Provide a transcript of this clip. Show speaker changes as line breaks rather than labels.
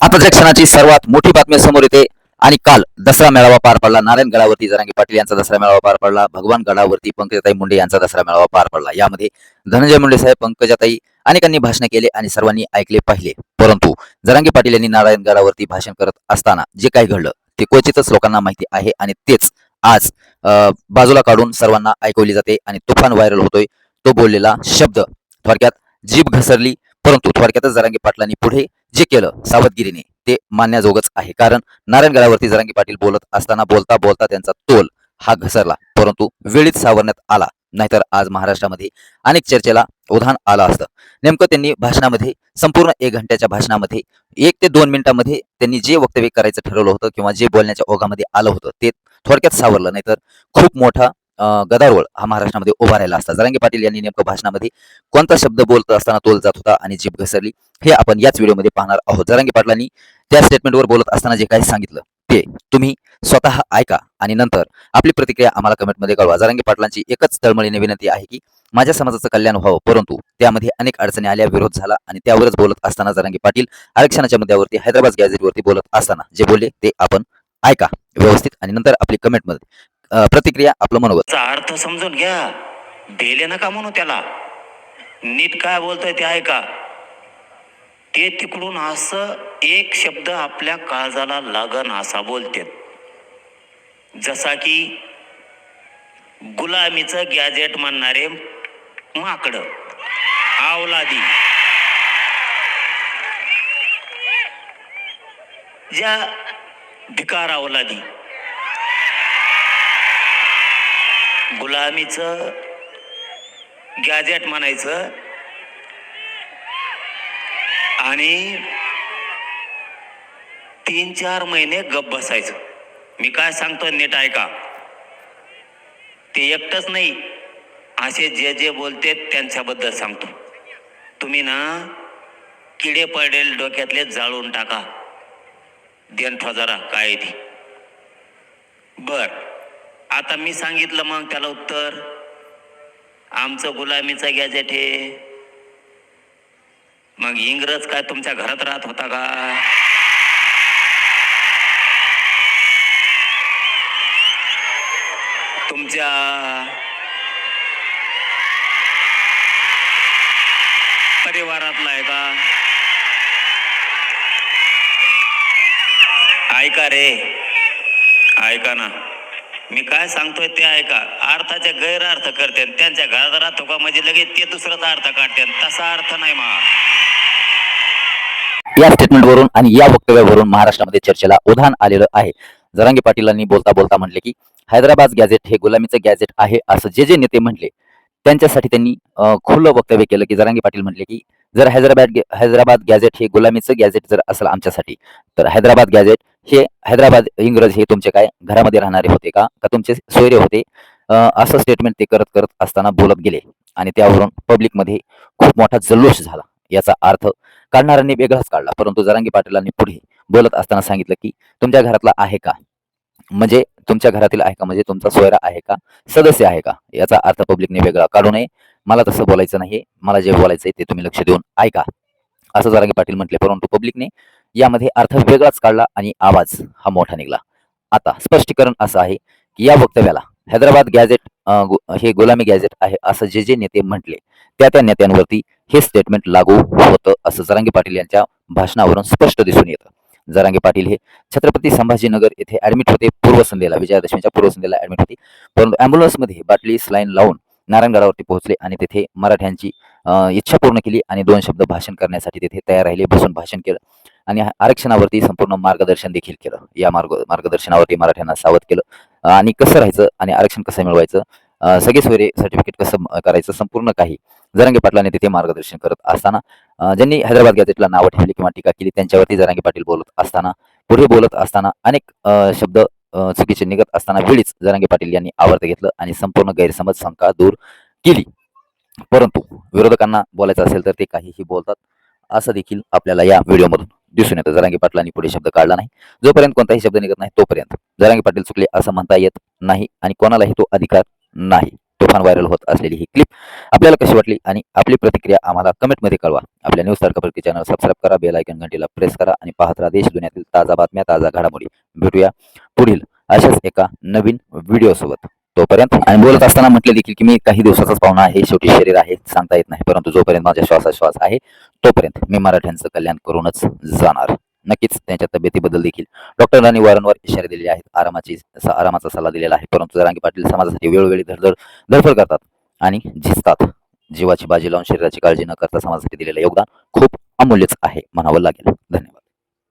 आता क्षणाची सर्वात मोठी बातमी समोर येते. आणि काल दसरा मेळावा पार पडला. नारायणगडावरती जरांगी पाटील यांचा दसरा मेळावा पार पडला. भगवान गडावरती पंकजाताई मुंडे यांचा दसरा मेळावा पार पडला. यामध्ये धनंजय मुंडे साहेब पंकजाताई अनेकांनी भाषण केले आणि सर्वांनी ऐकले पाहिले. परंतु जरांगी पाटील यांनी नारायणगडावरती भाषण करत असताना जे काही घडलं ते क्वचितच लोकांना माहिती आहे आणि तेच आज बाजूला काढून सर्वांना ऐकवली जाते आणि तुफान व्हायरल होतोय. तो बोललेला शब्द थोडक्यात जीभ घसरली परंतु थोडक्यातच जरांगी पाटलांनी पुढे जे केलं सावधगिरीने ते मानण्याजोगच आहे. कारण नारायणगडावरती जरांगी पाटील बोलत असताना बोलता बोलता त्यांचा तोल हा घसरला. परंतु वेळीच सावरण्यात आला. नाहीतर आज महाराष्ट्रामध्ये अनेक चर्चेला उधाण आलं असतं. नेमकं त्यांनी भाषणामध्ये संपूर्ण एक घंट्याच्या भाषणामध्ये एक ते दोन मिनिटांमध्ये त्यांनी जे वक्तव्य करायचं ठरवलं होतं किंवा जे बोलण्याच्या ओघामध्ये आलं होतं ते थोडक्यात सावरलं. नाहीतर खूप मोठा गदारोळ हा महाराष्ट्रामध्ये उभा राहिला असता. जरांगे पाटील यांनी नेमकं भाषणामध्ये कोणता शब्द बोलत असताना तोल जात होता आणि जीभ घसरली हे आपण याच व्हिडिओमध्ये पाहणार आहोत. जरांगे पाटलांनी त्या स्टेटमेंटवर बोलत असताना जे काही सांगितलं ते तुम्ही स्वतः ऐका आणि नंतर आपली प्रतिक्रिया आम्हाला कमेंटमध्ये कळवा. जरांगे पाटलांची एकच तळमळीने विनंती आहे की माझ्या समाजाचं कल्याण व्हावं परंतु त्यामध्ये अनेक अडचणी आल्या विरोध झाला आणि त्यावरच बोलत असताना जरांगे पाटील आरक्षणाच्या मुद्द्यावरती हैदराबाद गॅझेटवरती बोलत असताना जे बोलले ते आपण ऐका व्यवस्थित आणि नंतर आपली कमेंटमध्ये प्रतिक्रिया आपलं मनोगत
अर्थ समजून घ्या. भेले नका म्हणू त्याला. नीट काय बोलतोय ते ऐका. ते तिकडून असं एक शब्द आपल्या काळजाला लागन असा बोलते जसा की गुलामीचं गॅजेट म्हणणारे माकड. आवलादी. ज्या भिकार आवलादी. गुलामीचं गॅजेट म्हणायचं. आणि तीन चार महिने गप बसायचं. मी काय सांगतो नीट ऐका. ते एकटंच नाही असे जे जे बोलते त्यांच्याबद्दल सांगतो. तुम्ही ना किडे पडेल डोक्यातले जाळून टाका. देणठा जरा काय आहे ती. बर. आता मी सांगितलं मग त्याला उत्तर. आमचं गुलामीचं गॅजेट हे. मग इंग्रज काय तुमच्या घरात राहत होता का? तुमच्या परिवारातला आहे का? ऐका रे. ऐका ना. मी काय सांगतोय ते ऐका. अर्थाचे गैरअर्थ करते त्यांच्या घरात राहतो का म्हणजे लगेच ते दुसराच अर्थ काढते तसा अर्थ नाही मा.
या स्टेटमेंटवरून आणि या वक्तव्यावरून महाराष्ट्रामध्ये चर्चेला उधाण आलेलं आहे. जरांगे पाटीलांनी बोलता बोलता म्हटले की हैदराबाद गॅझेट हे गुलामीचं गॅझेट आहे असं जे जे नेते म्हटले त्यांच्यासाठी त्यांनी खुलं वक्तव्य केलं की जरांगे पाटील म्हटले की जर हैदराबाद हैदराबाद गॅझेट हे गुलामीचं गॅझेट जर असलं आमच्यासाठी तर हैदराबाद गॅझेट हे हैदराबाद इंग्रज हे तुमचे काय? घरामध्ये राहणारे होते का? का तुमचे सोयरे होते? असं स्टेटमेंट ते करत करत असताना बोलत गेले. आणि त्यावरून पब्लिकमध्ये खूप मोठा जल्लोष झाला. याचा अर्थ काढणाऱ्यांनी वेगळाच काढला. परंतु जरांगी पाटीलांनी पुढे बोलत असताना सांगितलं की तुमच्या घरातला आहे का? म्हणजे तुमच्या घरातील आहे का? म्हणजे तुमचा सोयरा आहे का? सदस्य आहे का? याचा अर्थ पब्लिकने वेगळा काढू नये. मला तसं बोलायचं नाही मला जे बोलायचं आहे ते तुम्ही लक्ष देऊन ऐका. असं जरांगी पाटील म्हटले. परंतु पब्लिकने यामध्ये अर्थ वेगळाच काढला आणि आवाज हा मोठा निघाला. आता स्पष्टीकरण असं आहे की या वक्तव्याला हैदराबाद गॅझेट गु- हे गुलामी गॅझेट आहे असं जे जे नेते म्हटले त्या त्या नेत्यांवरती हे स्टेटमेंट लागू होतं असं जरांगे पाटील यांच्या भाषणावरून स्पष्ट दिसून येतं. जरांगे पाटील हे छत्रपती संभाजीनगर येथे ऍडमिट होते पूर्वसंध्येला विजयादशमीच्या पूर्वसंध्येला ऍडमिट होते. परंतु अँब्युलन्समध्ये बाटली स्लाईन लावून नारायणगडावरती पोहोचले आणि तेथे मराठ्यांची इच्छा पूर्ण केली आणि दोन शब्द भाषण करण्यासाठी तेथे तयार राहिले बसून भाषण केलं आणि आरक्षणावरती संपूर्ण मार्गदर्शन देखील केलं. या मार्ग मार्गदर्शनावरती मराठ्यांना सावध केलं. आणि कसं राहायचं आणि आरक्षण कसं मिळवायचं? सगळे सोयरे सर्टिफिकेट कसं करायचं? संपूर्ण काही जरांगे पाटलाने तिथे मार्गदर्शन करत असताना ज्यांनी हैदराबाद गॅजेटला नावं ठेवली किंवा टीका केली त्यांच्यावरती जरांगे पाटील बोलत असताना पुढे बोलत असताना अनेक शब्द चुकीचे निघत असताना वेळीच जरांगे पाटील यांनी आवर्त घेतलं आणि संपूर्ण गैरसमज शंका दूर केली. परंतु विरोधकांना बोलायचं असेल तर ते काहीही बोलतात असं देखील आपल्याला या व्हिडिओमधून दिसून येतं. जरांगे पाटलांनी पुढे शब्द काढला नाही. जोपर्यंत कोणताही शब्द निघत नाही तोपर्यंत जरांगे पाटील चुकले असं म्हणता येत नाही आणि कोणालाही तो अधिकार नाही. तुफान व्हायरल होत असलेली ही क्लिप आपल्याला कशी वाटली आणि आपली प्रतिक्रिया आम्हाला कमेंटमध्ये कळवा. आपल्या न्यूज तारकापरकी चॅनल सबस्क्राईब करा बेल आयकन घंटीला प्रेस करा आणि पाहत राहा देश दुनियातील ताजा बातम्या ताजा घडामोडी. भेटूया पुढील अशाच एका नवीन व्हिडिओसोबत तोपर्यंत आणि बोलत असताना म्हटले देखील की मी काही दिवसाचाच पाहुणा आहे शेवटी शरीर आहे सांगता येत नाही. परंतु जोपर्यंत माझ्या श्वासाश्वास आहे तोपर्यंत मी मराठ्यांचं कल्याण करूनच जाणार. नक्कीच त्यांच्या तब्येतीबद्दल देखील डॉक्टरांनी वारंवार इशारे दिलेले आहेत. आरामाची स- आरामाचा सल्ला दिलेला आहे. परंतु जरांगी पाटील समाजासाठी वेळोवेळी धडधड धडफड करतात आणि झिजतात जीवाची बाजी लावून शरीराची काळजी न करता समाजासाठी दिलेलं योगदान खूप अमूल्यच आहे म्हणावं लागेल. धन्यवाद.